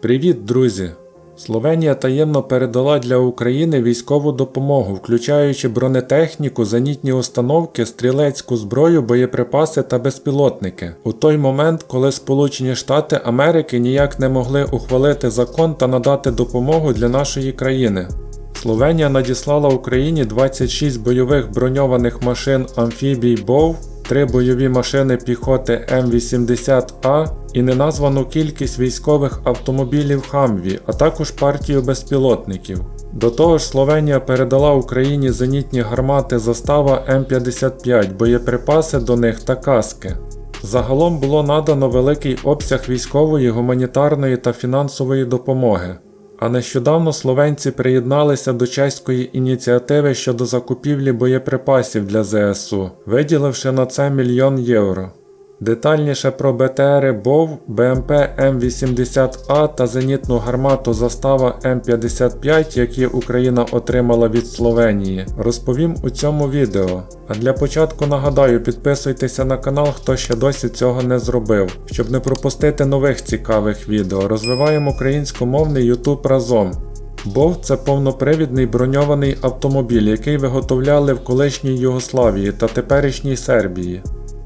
Привіт, друзі! Словенія таємно передала для України військову допомогу, включаючи бронетехніку, зенітні установки, стрілецьку зброю, боєприпаси та безпілотники. У той момент, коли Сполучені Штати Америки ніяк не могли ухвалити закон та надати допомогу для нашої країни. Словенія надіслала Україні 26 бойових броньованих машин амфібій БОВ, 3 бойові машини піхоти М80А і неназвану кількість військових автомобілів Хамві, а також партію безпілотників. До того ж, Словенія передала Україні зенітні гармати застава М55, боєприпаси до них та каски. Загалом було надано великий обсяг військової, гуманітарної та фінансової допомоги. А нещодавно словенці приєдналися до чеської ініціативи щодо закупівлі боєприпасів для ЗСУ, виділивши на це мільйон євро. Детальніше про БТРи БОВ, БМП М80А та зенітну гармату застава М55, які Україна отримала від Словенії, розповім у цьому відео. А для початку нагадаю, підписуйтеся на канал, хто ще досі цього не зробив, щоб не пропустити нових цікавих відео. Розвиваємо українськомовний YouTube разом. БОВ це повнопривідний броньований автомобіль, який виготовляли в колишній Югославії та теперішній Сербії.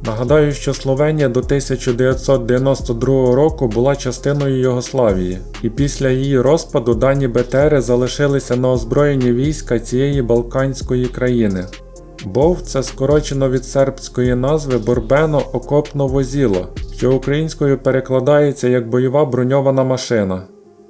Нагадаю, що Словенія до 1992 року була частиною Югославії, і після її розпаду дані БТРи залишилися на озброєнні війська цієї Балканської країни. БОВ це скорочено від сербської назви Борбено окопно возіло, що українською перекладається як бойова броньована машина.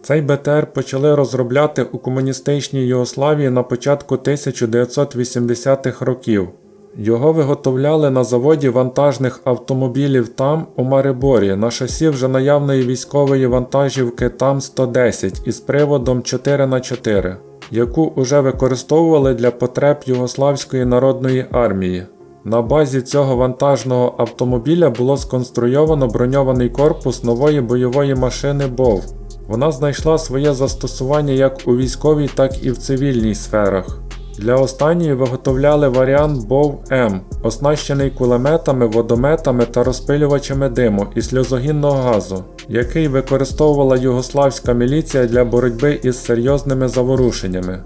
Цей БТР почали розробляти у комуністичній Югославії на початку 1980-х років. Його виготовляли на заводі вантажних автомобілів там у Мариборі на шасі вже наявної військової вантажівки ТАМ-110 із приводом 4х4, яку уже використовували для потреб Югославської народної армії. На базі цього вантажного автомобіля було сконструйовано броньований корпус нової бойової машини БОВ. Вона знайшла своє застосування як у військовій, так і в цивільній сферах. Для останньої виготовляли варіант BOW M, оснащений кулеметами, водометами та розпилювачами диму і сльозогінного газу, який використовувала югославська міліція для боротьби із серйозними заворушеннями.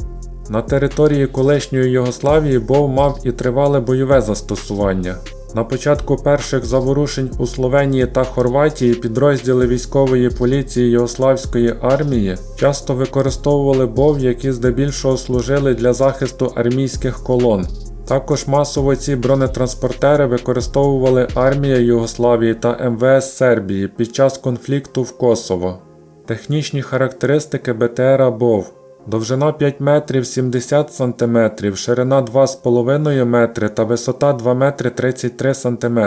На території колишньої Югославії Бов мав і тривале бойове застосування. На початку перших заворушень у Словенії та Хорватії підрозділи військової поліції Югославської армії часто використовували БОВ, які здебільшого служили для захисту армійських колон. Також масово ці бронетранспортери використовували армія Югославії та МВС Сербії під час конфлікту в Косово. Технічні характеристики БТРа БОВ Довжина 5 метрів 70 см, ширина 2,5 метри та висота 2 метри 33 см.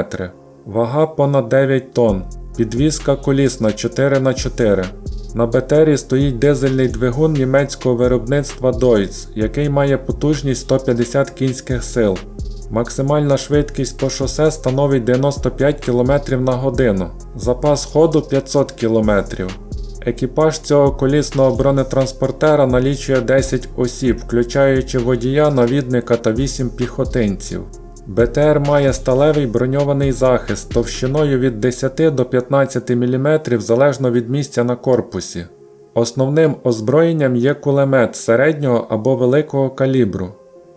Вага понад 9 тонн. Підвізка колісна 4х4. На БТРі стоїть дизельний двигун німецького виробництва Deutz, який має потужність 150 кінських сил. Максимальна швидкість по шосе становить 95 км на годину. Запас ходу 500 км. Екіпаж цього колісного бронетранспортера налічує 10 осіб, включаючи водія, навідника та 8 піхотинців. БТР має сталевий броньований захист товщиною від 10 до 15 мм залежно від місця на корпусі. Основним озброєнням є кулемет середнього або великого калібру.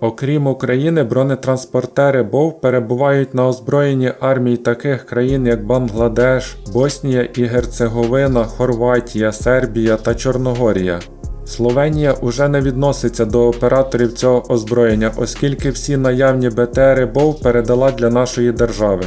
Окрім України, бронетранспортери БОВ перебувають на озброєнні армії таких країн, як Бангладеш, Боснія і Герцеговина, Хорватія, Сербія та Чорногорія. Словенія уже не відноситься до операторів цього озброєння, оскільки всі наявні БТРи БОВ передала для нашої держави.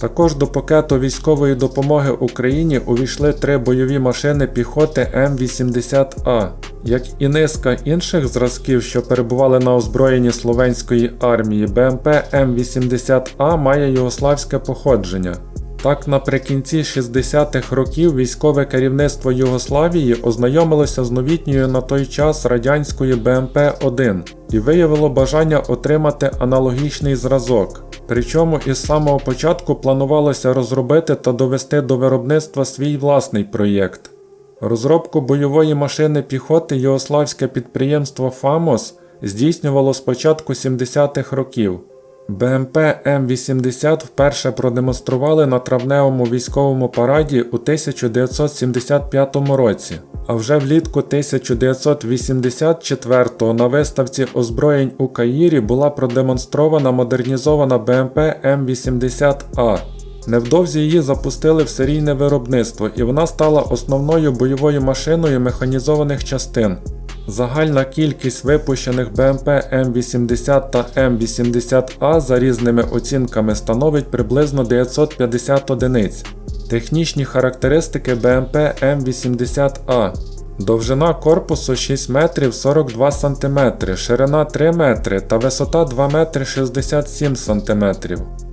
Також до пакету військової допомоги Україні увійшли три бойові машини піхоти М80А, як і низка інших зразків, що перебували на озброєнні словенської армії, БМП М80А має югославське походження. Так, наприкінці 60-х років військове керівництво Югославії ознайомилося з новітньою на той час радянською БМП-1 і виявило бажання отримати аналогічний зразок. Причому із самого початку планувалося розробити та довести до виробництва свій власний проєкт. Розробку бойової машини піхоти югославське підприємство ФАМОС здійснювало з початку 70-х років. БМП М80 вперше продемонстрували на травневому військовому параді у 1975 році. А вже влітку 1984-го на виставці озброєнь у Каїрі була продемонстрована модернізована БМП М80А. Невдовзі її запустили в серійне виробництво, і вона стала основною бойовою машиною механізованих частин. Загальна кількість випущених БМП М80 та М80А за різними оцінками становить приблизно 950 одиниць. Технічні характеристики БМП М80А. Довжина корпусу 6 метрів 42 см, ширина 3 метри та висота 2 метри 67 см.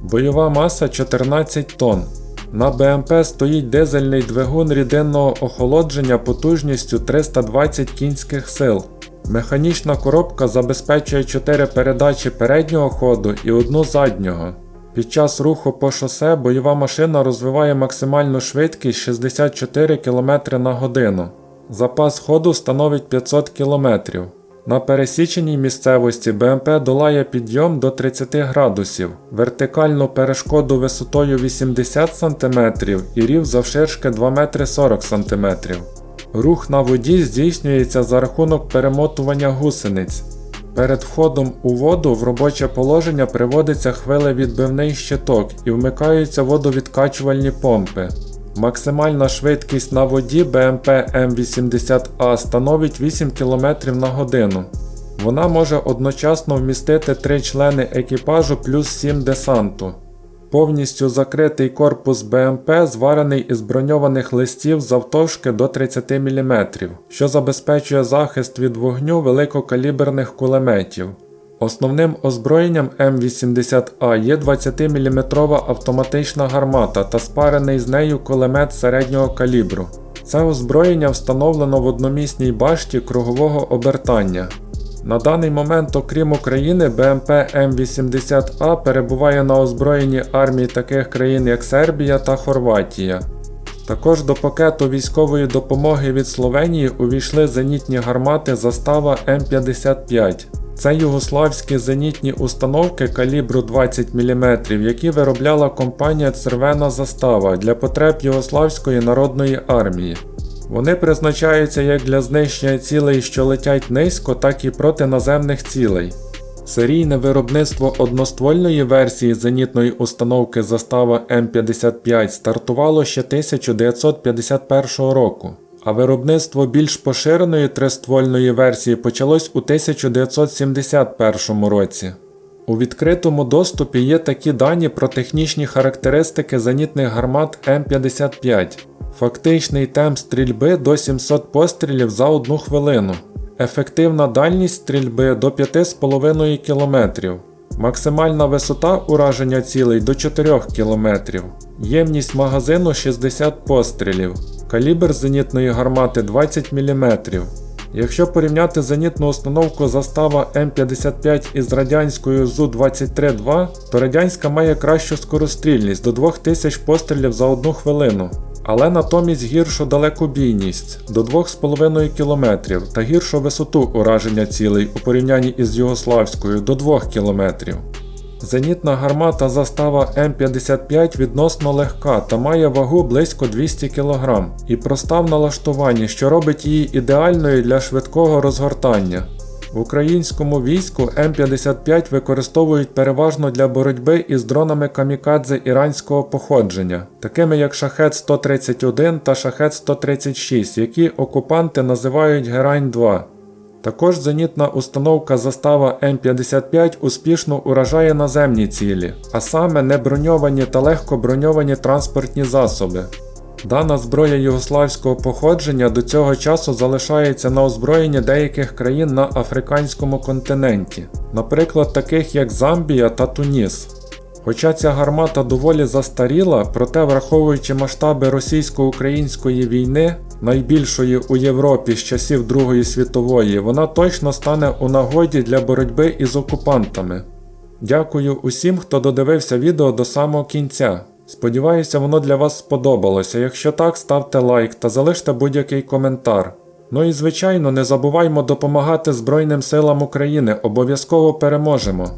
Бойова маса 14 тонн. На БМП стоїть дизельний двигун рідинного охолодження потужністю 320 кінських сил. Механічна коробка забезпечує 4 передачі переднього ходу і одну заднього. Під час руху по шосе бойова машина розвиває максимальну швидкість 64 км на годину. Запас ходу становить 500 км. На пересіченій місцевості БМП долає підйом до 30 градусів, вертикальну перешкоду висотою 80 см і рів завширшки 2 метри 40 см. Рух на воді здійснюється за рахунок перемотування гусениць. Перед входом у воду в робоче положення приводиться хвилевідбивний щиток і вмикаються водовідкачувальні помпи. Максимальна швидкість на воді БМП М80А становить 8 км на годину. Вона може одночасно вмістити 3 члени екіпажу плюс 7 десанту. Повністю закритий корпус БМП зварений із броньованих листів завтовшки до 30 мм, що забезпечує захист від вогню великокаліберних кулеметів. Основним озброєнням М80А є 20-мм автоматична гармата та спарений з нею кулемет середнього калібру. Це озброєння встановлено в одномісній башті кругового обертання. На даний момент, окрім України, БМП М80А перебуває на озброєнні армії таких країн, як Сербія та Хорватія. Також до пакету військової допомоги від Словенії увійшли зенітні гармати застава М55. Це югославські зенітні установки калібру 20 мм, які виробляла компанія Цервена Застава для потреб Югославської народної армії. Вони призначаються як для знищення цілей, що летять низько, так і проти наземних цілей. Серійне виробництво одноствольної версії зенітної установки застава М55 стартувало ще 1951 року, а виробництво більш поширеної триствольної версії почалось у 1971 році. У відкритому доступі є такі дані про технічні характеристики зенітних гармат М55. Фактичний темп стрільби до 700 пострілів за 1 хвилину. Ефективна дальність стрільби до 5,5 км. Максимальна висота ураження цілей до 4 км. Ємність магазину 60 пострілів. Калібр зенітної гармати 20 мм. Якщо порівняти зенітну установку застава М55 із радянською ЗУ-23-2, то радянська має кращу скорострільність до 2000 пострілів за 1 хвилину, але натомість гіршу далекобійність до 2,5 км та гіршу висоту ураження цілей у порівнянні із Югославською до 2 км. Зенітна гармата застава М55 відносно легка та має вагу близько 200 кг і проста в налаштуванні, що робить її ідеальною для швидкого розгортання. В українському війську М55 використовують переважно для боротьби із дронами камікадзе іранського походження, такими як Шахет 131 та Шахет 136, які окупанти називають Герань 2. Також зенітна установка застава М55 успішно уражає наземні цілі, а саме неброньовані та легко броньовані транспортні засоби. Дана зброя югославського походження до цього часу залишається на озброєнні деяких країн на африканському континенті, наприклад, таких як Замбія та Туніс. Хоча ця гармата доволі застаріла, проте враховуючи масштаби російсько-української війни, найбільшої у Європі з часів Другої світової, вона точно стане у нагоді для боротьби із окупантами. Дякую усім, хто додивився відео до самого кінця. Сподіваюся, воно для вас сподобалося. Якщо так, ставте лайк та залиште будь-який коментар. Ну і звичайно, не забуваймо допомагати Збройним силам України, обов'язково переможемо.